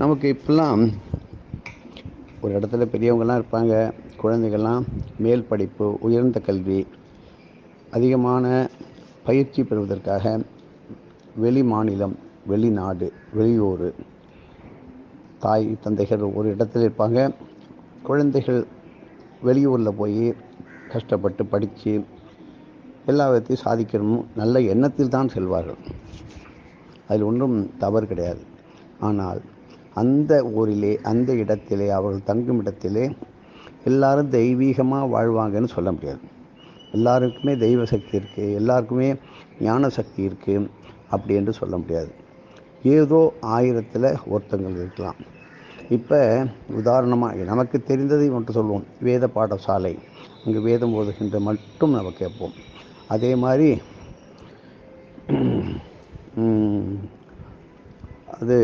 நமக்கு இப்பெல்லாம் ஒரு இடத்துல பெரியவங்கள்லாம் இருப்பாங்க குழந்தைகள்லாம் மேல் படிப்பு உயர்ந்த கல்வி அதிகமான பயிற்சி பெறுவதற்காக வெளி மாநிலம் வெளிநாடு வெளியூர் தாய் தந்தைகள் ஒரு இடத்துல இருப்பாங்க. குழந்தைகள் வெளியூரில் போய் கஷ்டப்பட்டு படித்து எல்லா விதத்தையும் சாதிக்கணும் நல்ல எண்ணத்தில் தான் செல்வார்கள். அதில் ஒன்றும் தவறு கிடையாது. ஆனால் அந்த ஊரிலே அந்த இடத்திலே அவர்கள் தங்கும் இடத்திலே எல்லாரும் தெய்வீகமாக வாழ்வாங்கன்னு சொல்ல முடியாது. எல்லாருக்குமே தெய்வ சக்தி இருக்குது எல்லாருக்குமே ஞான சக்தி இருக்குது அப்படி என்று சொல்ல முடியாது. ஏதோ ஆயிரத்தில் ஒருத்தங்கள் இருக்கலாம். இப்போ உதாரணமாக நமக்கு தெரிந்ததை ஒன்று சொல்லுவோம் வேத பாடசாலை அங்கே வேதம் ஓதுகின்ற மட்டும் நம்ம கேட்போம். அதே மாதிரி அது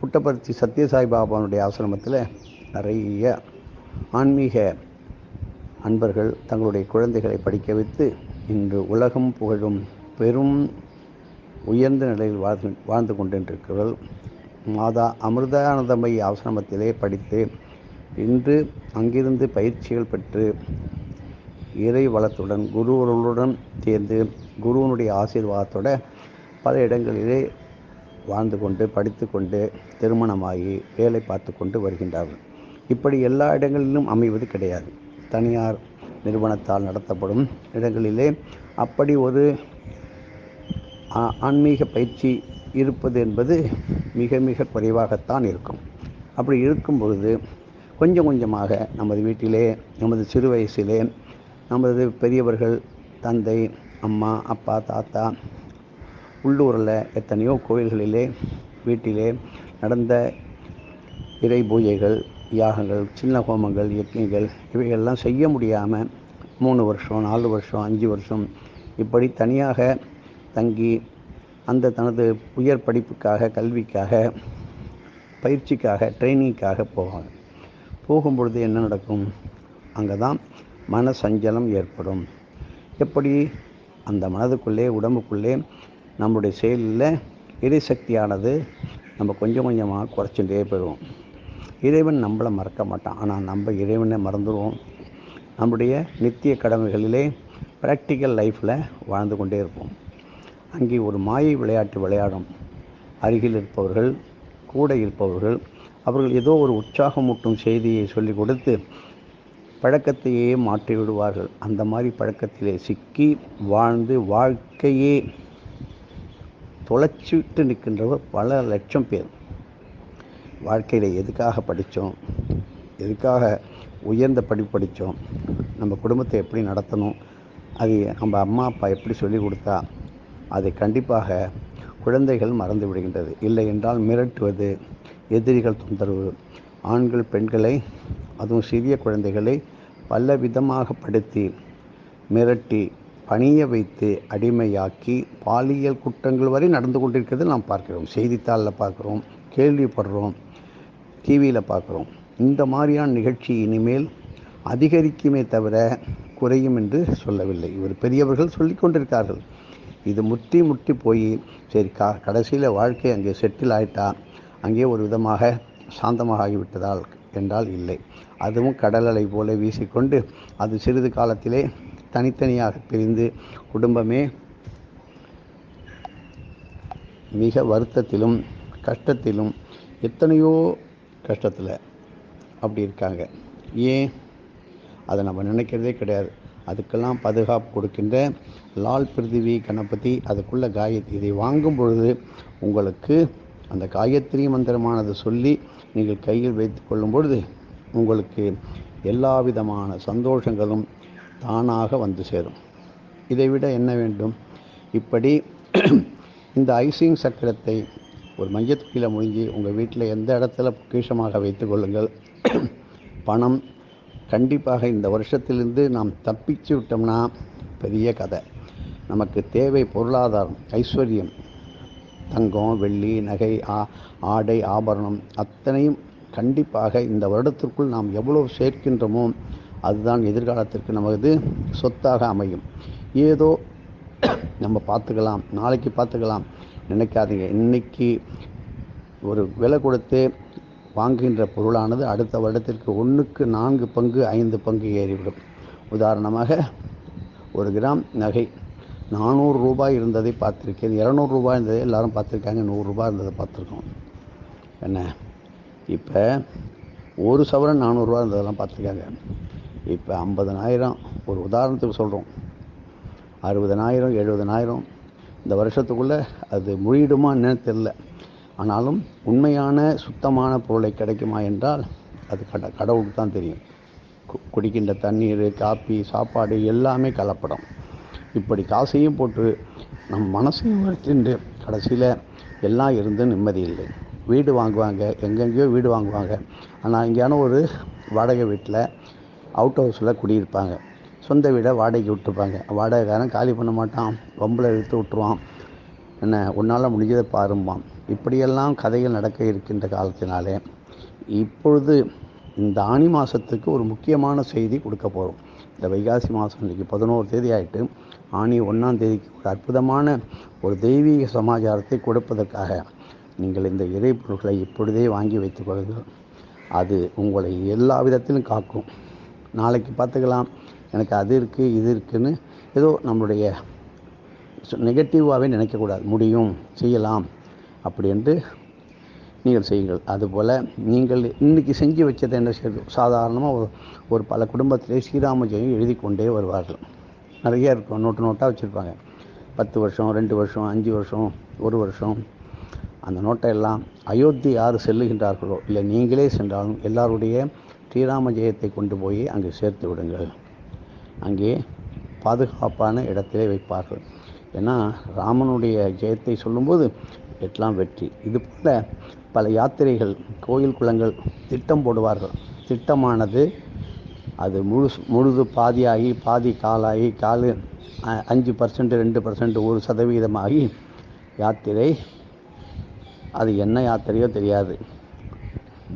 புட்டபர்த்தி சத்யசாய் பாபாவுடைய ஆசிரமத்தில் நிறைய ஆன்மீக அன்பர்கள் தங்களுடைய குழந்தைகளை படிக்க வைத்து இன்று உலகம் புகழும் பெரும் உயர்ந்த நிலையில் வாழ்ந்து வாழ்ந்து கொண்டிருக்கிறார்கள். மாதா அமிர்தானந்தமயி ஆசிரமத்திலே படித்து இன்று அங்கிருந்து பயிற்சிகள் பெற்று இறை வளத்துடன் குருவர்களுடன் சேர்ந்து குருவனுடைய ஆசீர்வாதத்தோட பல இடங்களிலே வாழ்ந்து கொண்டு படித்து கொண்டு திருமணமாகி வேலை பார்த்து கொண்டு வருகின்றார்கள். இப்படி எல்லா இடங்களிலும் அமைவது கிடையாது. தனியார் நிறுவனத்தால் நடத்தப்படும் இடங்களிலே அப்படி ஒரு ஆன்மீக பயிற்சி இருப்பது என்பது மிக மிக குறைவாகத்தான் இருக்கும். அப்படி இருக்கும் பொழுது கொஞ்சம் கொஞ்சமாக நமது வீட்டிலே நமது சிறு வயசிலே நமது பெரியவர்கள் தந்தை அம்மா அப்பா தாத்தா உள்ளூரில் எத்தனையோ கோயில்களிலே வீட்டிலே நடந்த இறை பூஜைகள் யாகங்கள் சின்ன ஹோமங்கள் யக்ஞங்கள் இவைகள்லாம் செய்ய முடியாமல் மூணு வருஷம் நாலு வருஷம் அஞ்சு வருஷம் இப்படி தனியாக தங்கி அந்த தனது உயர் படிப்புக்காக கல்விக்காக பயிற்சிக்காக ட்ரைனிங்க்காக போவாங்க. போகும்பொழுது என்ன நடக்கும்? அங்கே தான் மன சஞ்சலம் ஏற்படும். எப்படி? அந்த மனதுக்குள்ளே உடம்புக்குள்ளே நம்முடைய செயலில் எரிசக்தியானது நம்ம கொஞ்சம் கொஞ்சமாக குறைச்சிட்டே போயிடுவோம் இறைவன் நம்மளை மறக்க மாட்டான். ஆனால் நம்ம இறைவனை மறந்துடுவோம். நம்முடைய நித்திய கடமைகளிலே ப்ராக்டிக்கல் லைஃப்பில் வாழ்ந்து கொண்டே இருப்போம். அங்கே ஒரு மாயை விளையாட்டு விளையாடும். அருகில் இருப்பவர்கள் கூட இருப்பவர்கள் அவர்கள் ஏதோ ஒரு உற்சாகமூட்டும் செய்தியை சொல்லிக் கொடுத்து பழக்கத்தையே மாற்றி விடுவார்கள் அந்த மாதிரி பழக்கத்திலே சிக்கி வாழ்ந்து வாழ்க்கையே தொலைச்சிட்டு நிற்கின்றவர் பல லட்சம் பேர். வாழ்க்கையில் எதுக்காக படித்தோம்? எதுக்காக உயர்ந்த படிப்பு படித்தோம்? நம்ம குடும்பத்தை எப்படி நடத்தணும்? அது நம்ம அம்மா அப்பா எப்படி சொல்லிக் கொடுத்தா அதை கண்டிப்பாக குழந்தைகள் மறந்து விடுகின்றது. இல்லை என்றால் மிரட்டுவது எதிரிகள் தொந்தரவு ஆண்கள் பெண்களை அதுவும் சிறிய குழந்தைகளை பல விதமாக படுத்தி மிரட்டி பணிய வைத்து அடிமையாக்கி பாலியல் குற்றங்கள் வரை நடந்து கொண்டிருக்கிறது நாம் பார்க்கிறோம். செய்தித்தாளில் பார்க்குறோம் கேள்விப்படுறோம் டிவியில் பார்க்குறோம். இந்த மாதிரியான நிகழ்ச்சி இனிமேல் அதிகரிக்குமே தவிர குறையும் என்று சொல்லவில்லை. இவர் பெரியவர்கள் சொல்லி கொண்டிருக்கார்கள். இது முற்றி முட்டி போய் சரி கா கடைசியில் வாழ்க்கை அங்கே செட்டில் ஆயிட்டா அங்கே ஒரு விதமாக சாந்தமாக ஆகிவிட்டதால் என்றால் இல்லை. அதுவும் கடல் அலை போல வீசிக்கொண்டு அது சிறிது காலத்திலே தனித்தனியாக பிரிந்து குடும்பமே மிக வருத்தத்திலும் கஷ்டத்திலும் எத்தனையோ கஷ்டத்தில் அப்படி இருக்காங்க. ஏன்? அதை நம்ம நினைக்கிறதே கிடையாது. அதுக்கெல்லாம் பாதுகாப்பு கொடுக்கின்ற லால் பிருத்திவி கணபதி அதுக்குள்ள காயத்ரி. இதை வாங்கும் பொழுது உங்களுக்கு அந்த காயத்ரி மந்திரமானது சொல்லி நீங்கள் கையில் வைத்து கொள்ளும் பொழுது உங்களுக்கு எல்லா விதமான சந்தோஷங்களும் தானாக வந்து சேரும். இதைவிட என்ன வேண்டும்? இப்படி இந்த ஐசிங் சக்கரத்தை ஒரு மஞ்சத்துக்கியில் முடிஞ்சு உங்கள் வீட்டில் எந்த இடத்துல பொக்கிஷமாக வைத்து கொள்ளுங்கள்? பணம். கண்டிப்பாக இந்த வருஷத்திலிருந்து நாம் தப்பிச்சு விட்டோம்னா பெரிய கதை. நமக்கு தேவை பொருளாதாரம் ஐஸ்வர்யம். தங்கம் வெள்ளி நகை ஆ ஆடை ஆபரணம் அத்தனையும் கண்டிப்பாக இந்த வருடத்திற்குள் நாம் எவ்வளோ சேர்க்கின்றோமோ அதுதான் எதிர்காலத்திற்கு நமது சொத்தாக அமையும். ஏதோ நம்ம பார்த்துக்கலாம் நாளைக்கு பார்த்துக்கலாம். நினைக்காதீங்க. இன்னைக்கு ஒரு விலை கொடுத்து வாங்குகின்ற பொருளானது அடுத்த வருடத்திற்கு ஒன்றுக்கு நான்கு பங்கு ஐந்து பங்கு ஏறிவிடும். உதாரணமாக ஒரு கிராம் நகை நானூறு ரூபாய் இருந்ததை பார்த்துருக்கேன். இரநூறு ரூபாய் இருந்ததை எல்லாரும் பார்த்துருக்காங்க. நூறுரூபா இருந்ததை பார்த்துருக்கோம். என்ன? இப்போ ஒரு சவரன் நானூறுரூவா இருந்ததெல்லாம் பார்த்துருக்காங்க. இப்போ ஐம்பதனாயிரம் ஒரு உதாரணத்துக்கு சொல்கிறோம் அறுபதனாயிரம் எழுபதனாயிரம் இந்த வருஷத்துக்குள்ளே அது முழிடுமா என்னன்னு தெரில ஆனாலும் உண்மையான சுத்தமான பொருளை கிடைக்குமா என்றால் அது கட கடவுளுக்கு தான் தெரியும். கு- குடிக்கின்ற தண்ணீர் காப்பி சாப்பாடு எல்லாமே கலப்படம். இப்படி காசையும் போட்டு நம் மனசையும் வருத்தின்று கடைசியில் எல்லாம் இருந்து நிம்மதி இல்லை. வீடு வாங்குவாங்க எங்கெங்கேயோ வீடு வாங்குவாங்க. ஆனால் இங்கேயான ஒரு வாடகை வீட்டில் அவுட் ஹவுஸில் குடியிருப்பாங்க. சொந்த வீடை வாடகைக்கு விட்டுருப்பாங்க வாடகைக்காரன் காலி பண்ண மாட்டான். வம்பில் இழுத்து விட்டுருவான். என்ன உன்னால் முடிஞ்சதை பாரும்பான். இப்படியெல்லாம் கதைகள் நடக்க இருக்கின்ற காலத்தினாலே இப்பொழுது இந்த ஆனி மாதத்துக்கு ஒரு முக்கியமான செய்தி கொடுக்க போகிறோம் இந்த வைகாசி மாதம் இன்றைக்கி பதினோரு தேதி ஆயிட்டு ஆனி ஒன்றாம் தேதிக்கு ஒரு அற்புதமான ஒரு தெய்வீக சமாச்சாரத்தை கொடுப்பதற்காக நீங்கள் இந்த இறை பொருட்களை இப்பொழுதே வாங்கி வைத்துக் கொள்ளுங்கள். அது உங்களை எல்லா விதத்திலும் காக்கும். நாளைக்கு பார்த்துக்கலாம். எனக்கு அது இருக்குது இது இருக்குதுன்னு ஏதோ நம்மளுடைய நெகட்டிவாகவே நினைக்கக்கூடாது. முடியும் செய்யலாம் அப்படி என்று நீங்கள் செய்யுங்கள். அதுபோல் நீங்கள் இன்றைக்கி செஞ்சு வச்சதை என்ன செய்யும் சாதாரணமாக ஒரு ஒரு பல குடும்பத்திலே ஸ்ரீராம ஜெயம் எழுதி கொண்டே வருவார்கள். நிறைய இருக்கும் நோட்டு நோட்டாக வச்சுருப்பாங்க. பத்து வருஷம் ரெண்டு வருஷம் அஞ்சு வருஷம் ஒரு வருஷம். அந்த நோட்டை எல்லாம் அயோத்தி யார் செல்லுகின்றார்களோ இல்லை நீங்களே சென்றாலும் எல்லாருடைய ஸ்ரீராம ஜெயத்தை கொண்டு போய் அங்கே சேர்த்து விடுங்கள். அங்கே பாதுகாப்பான இடத்திலே வைப்பார்கள். ஏன்னா ராமனுடைய ஜெயத்தை சொல்லும்போது எல்லாம் வெற்றி. இது போல பல யாத்திரைகள் கோயில் குளங்கள் திட்டம் போடுவார்கள். திட்டமானது அது முழு முழுது பாதியாகி பாதி காலாகி காலு அ- அஞ்சு பர்சன்ட் ரெண்டு பர்சன்ட் ஒரு சதவீதமாகி யாத்திரை அது என்ன யாத்திரையோ தெரியாது.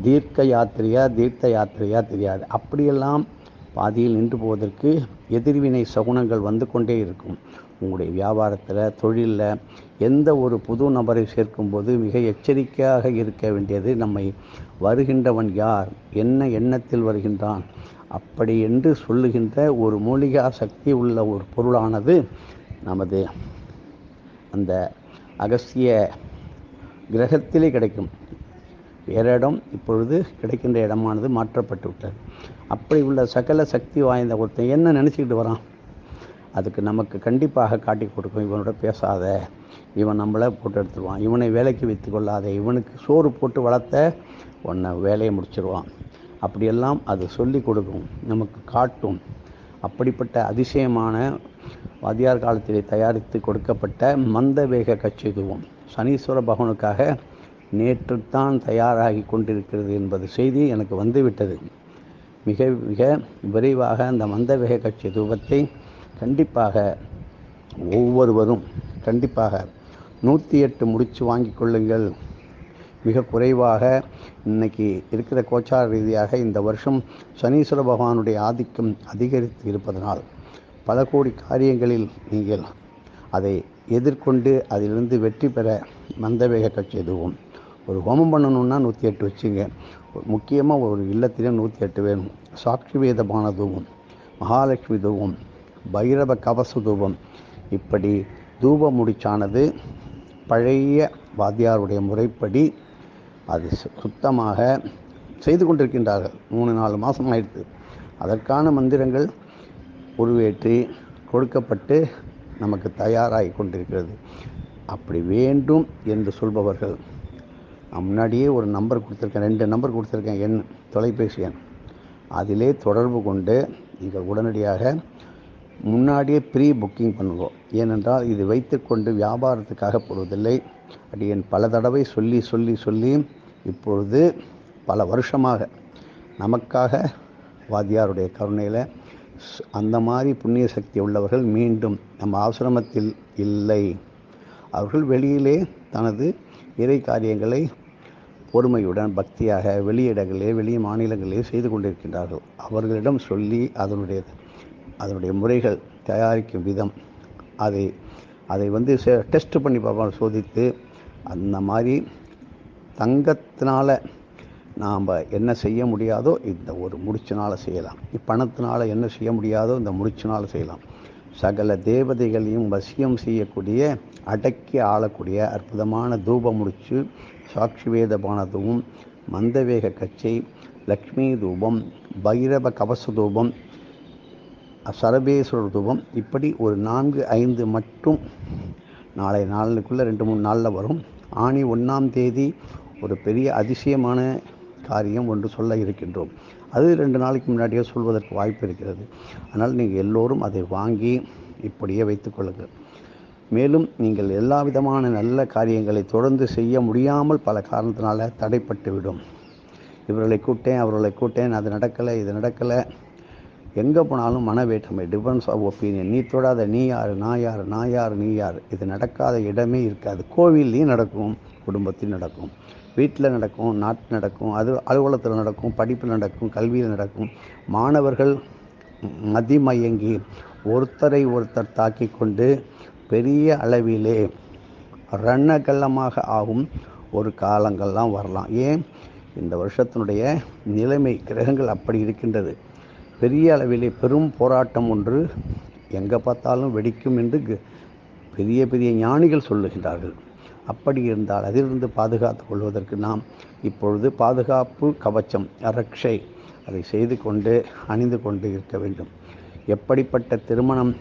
தீர்க்க யாத்திரையா தீர்த்த யாத்திரையா தெரியாது. அப்படியெல்லாம் பாதியில் நின்று போவதற்கு எதிர்வினை சகுனங்கள் வந்து கொண்டே இருக்கும். உங்களுடைய வியாபாரத்தில் தொழிலில் எந்த ஒரு புது நபரை சேர்க்கும்போது மிக எச்சரிக்கையாக இருக்க வேண்டியது நம்மை வருகின்றவன் யார் என்ன எண்ணத்தில் வருகின்றான் அப்படி என்று சொல்லுகின்ற ஒரு மூலிகா சக்தி உள்ள ஒரு பொருளானது நமது அந்த அகஸ்திய கிரகத்திலே கிடைக்கும். வேற இடம் இப்பொழுது கிடைக்கின்ற இடமானது மாற்றப்பட்டு விட்டது அப்படி உள்ள சகல சக்தி வாய்ந்த ஒருத்தன் என்ன நினச்சிக்கிட்டு வரான்? அதுக்கு நமக்கு கண்டிப்பாக காட்டி கொடுக்கும் இவனோட பேசாத. இவன் நம்மளை போட்டு எடுத்துருவான். இவனை வேலைக்கு வைத்து கொள்ளாத. இவனுக்கு சோறு போட்டு வளர்த்த உன்னை வேலையை முடிச்சிருவான். அப்படியெல்லாம் அது சொல்லி கொடுக்கும் நமக்கு காட்டும். அப்படிப்பட்ட அதிசயமான வாதியார் காலத்திலே தயாரித்து கொடுக்கப்பட்ட மந்த வேக கச்சிதுவும் சனீஸ்வர பகவனுக்காக நேற்றுத்தான் தயாராகி கொண்டிருக்கிறது என்பது செய்தி எனக்கு வந்துவிட்டது. மிக மிக விரைவாக அந்த மந்தவேக கட்சி தூபத்தை கண்டிப்பாக ஒவ்வொருவரும் கண்டிப்பாக நூற்றி எட்டு முடிச்சு வாங்கி கொள்ளுங்கள். மிக குறைவாக இன்னைக்கு இருக்கிற கோச்சார ரீதியாக இந்த வருஷம் சனீஸ்வர பகவானுடைய ஆதிக்கம் அதிகரித்து இருப்பதனால் பல கோடி காரியங்களில் நீங்கள் அதை எதிர்கொண்டு அதிலிருந்து வெற்றி பெற மந்தவேக கட்சி எதுவும் ஒரு ஹோமம் பண்ணணும்னா நூற்றி எட்டு வச்சுங்க. முக்கியமாக ஒரு இல்லத்திலே நூற்றி எட்டு வேணும். சாட்சி வேதமான தூபம் மகாலட்சுமி தூபம் பைரவ கவச தூபம். இப்படி தூப முடிச்சானது பழைய வாத்தியாருடைய முறைப்படி அது சு- சுத்தமாக செய்து கொண்டிருக்கின்றார்கள். மூணு நாலு மாதம் ஆயிடுது அதற்கான மந்திரங்கள் உருவேற்றி கொடுக்கப்பட்டு நமக்கு தயாராகி கொண்டிருக்கிறது. அப்படி வேண்டும் என்று சொல்பவர்கள் முன்னாடியே ஒரு நம்பர் கொடுத்துருக்கேன் ரெண்டு நம்பர் கொடுத்துருக்கேன் எண் தொலைபேசி எண். அதிலே தொடர்பு கொண்டு நீங்கள் உடனடியாக முன்னாடியே ப்ரீ புக்கிங் பண்ணுவோம் ஏனென்றால் இது வைத்துக்கொண்டு வியாபாரத்துக்காக போடுவதில்லை அடியேன் பல தடவை சொல்லி சொல்லி சொல்லி இப்பொழுது பல வருஷமாக நமக்காக வாத்தியாருடைய கருணையில் ஸ்- அந்த மாதிரி புண்ணிய சக்தி உள்ளவர்கள் மீண்டும் நம்ம ஆசிரமத்தில் இல்லை. அவர்கள் வெளியிலே தனது இறை காரியங்களை பொறுமையுடன் பக்தியாக வெளியிடங்களே வெளி மாநிலங்களே செய்து கொண்டிருக்கின்றார்கள். அவர்களிடம் சொல்லி அதனுடைய அதனுடைய முறைகள் தயாரிக்கும் விதம் அதை அதை வந்து டெஸ்ட் பண்ணி பார்ப்பாங்க சோதித்து. அந்த மாதிரி தங்கத்தினால் நாம் என்ன செய்ய முடியாதோ இந்த ஒரு முடிச்சினால் செய்யலாம். பணத்தினால் என்ன செய்ய முடியாதோ இந்த முடிச்சினால் செய்யலாம். சகல தேவதைகளையும் வசியம் செய்யக்கூடிய அடக்கி ஆளக்கூடிய அற்புதமான தூபமுடிச்சு சாட்சி வேதபானதுவும் மந்தவேக கச்சை லக்ஷ்மி தூபம் பைரவ கவச தூபம் சரபேஸ்வரர் தூபம் இப்படி ஒரு நான்கு ஐந்து மட்டும் நாளை நாளுக்குள்ளே ரெண்டு மூணு நாளில் வரும். ஆணி ஒன்றாம் தேதி ஒரு பெரிய அதிசயமான காரியம் ஒன்று சொல்ல இருக்கின்றோம். அது ரெண்டு நாளைக்கு முன்னாடியே சொல்வதற்கு வாய்ப்பு இருக்கிறது. அதனால் நீங்கள் எல்லோரும் அதை வாங்கி இப்படியே வைத்துக்கொள்ளுங்கள் மேலும் நீங்கள் எல்லா விதமான நல்ல காரியங்களை தொடர்ந்து செய்ய முடியாமல் பல காரணத்தினால தடைப்பட்டுவிடும் இவர்களை கூட்டேன் அவர்களை கூட்டேன் அது நடக்கலை இது நடக்கலை. எங்கே போனாலும் மன வேற்றுமை டிஃபரன்ஸ் ஆஃப் ஒப்பீனியன் நீ தொடாத நீ யார் நான் யார் நான் யார் நீ யார். இது நடக்காத இடமே இருக்காது. கோவில்லையும் நடக்கும் குடும்பத்தில் நடக்கும். வீட்டில் நடக்கும் நாட்டில் நடக்கும் அது அலுவலகத்தில் நடக்கும் படிப்பில் நடக்கும் கல்வியில் நடக்கும். மாணவர்கள் மதிமயங்கி ஒருத்தரை ஒருத்தர் தாக்கி கொண்டு பெரிய அளவிலே ரணகல்லமாக ஆகும் ஒரு காலங்கள்லாம் வரலாம். ஏன்? இந்த வருஷத்தினுடைய நிலைமை கிரகங்கள் அப்படி இருக்கின்றது. பெரிய அளவிலே பெரும் போராட்டம் ஒன்று எங்கே பார்த்தாலும் வெடிக்கும் என்று பெரிய பெரிய ஞானிகள் சொல்லுகின்றார்கள். அப்படி இருந்தால் அதிலிருந்து பாதுகாத்து கொள்வதற்கு நாம் இப்பொழுது பாதுகாப்பு கவச்சம் ரக்ஷை அதை செய்து கொண்டு அணிந்து கொண்டு இருக்க வேண்டும். எப்படிப்பட்ட திருமணம்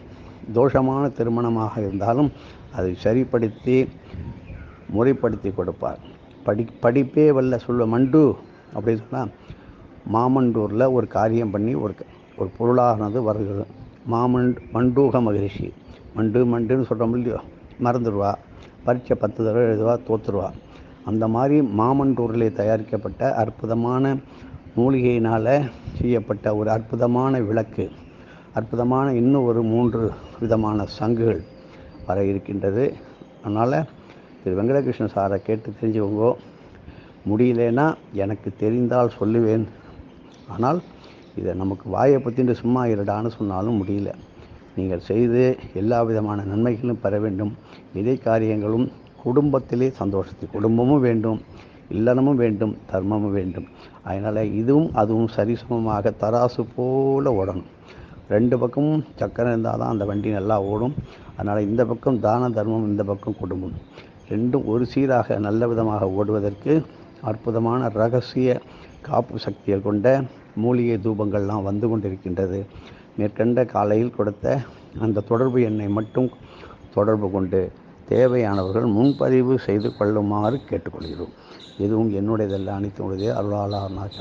தோஷமான திருமணமாக இருந்தாலும் அதை சரிப்படுத்தி முறைப்படுத்தி கொடுப்பார். படி படிப்பே வல்ல சொல்ல மண்டு அப்படின்னு சொன்னால் மாமண்டூரில் ஒரு காரியம் பண்ணி ஒரு ஒரு பொருளானது வருகிறது. மாமண்ட் மண்டூக மகிழ்ச்சி மண்டு மண்டுன்னு சொல்கிறோம் இல்லையோ மறந்துடுவா. பரீட்சை பத்து தடவை எழுதுவா தோற்றுருவா அந்த மாதிரி மாமண்டூரிலே தயாரிக்கப்பட்ட அற்புதமான மூலிகையினால் செய்யப்பட்ட ஒரு அற்புதமான விளக்கு. அற்புதமான இன்னும் ஒரு மூன்று விதமான சங்குகள் வர இருக்கின்றது. அதனால் திரு வெங்கடகிருஷ்ண சாரை கேட்டு தெரிஞ்சுக்கோங்க. முடியலன்னா எனக்கு தெரிந்தால் சொல்லுவேன். ஆனால் இதை நமக்கு வாயை பற்றிட்டு சும்மா இருடான்னு சொன்னாலும் முடியல. நீங்கள் செய்து எல்லா விதமான நன்மைகளும் பெற வேண்டும். இதை காரியங்களும் குடும்பத்திலே சந்தோஷத்தை குடும்பமும் வேண்டும் இல்லறமும் வேண்டும் தர்மமும் வேண்டும். அதனால் இதுவும் அதுவும் சரிசமமாக தராசு போல் ஓடணும். ரெண்டு பக்கமும் சக்கரம் இருந்தால் தான் அந்த வண்டி நல்லா ஓடும். அதனால் இந்த பக்கம் தான தர்மம் இந்த பக்கம் குடும்பம் ரெண்டும் ஒரு சீராக நல்ல விதமாக ஓடுவதற்கு அற்புதமான ரகசிய காப்பு சக்திகள் கொண்ட மூலிகை தூபங்கள்லாம் வந்து கொண்டிருக்கின்றது. மேற்கண்ட காலையில் கொடுத்த அந்த தொடர்பு எண்ணை மட்டும் தொடர்பு கொண்டு தேவையானவர்கள் முன்பதிவு செய்து கொள்ளுமாறு கேட்டுக்கொள்கிறோம். எதுவும் என்னுடையதல்ல அனைத்து அருளாளர் நாச்சலாம்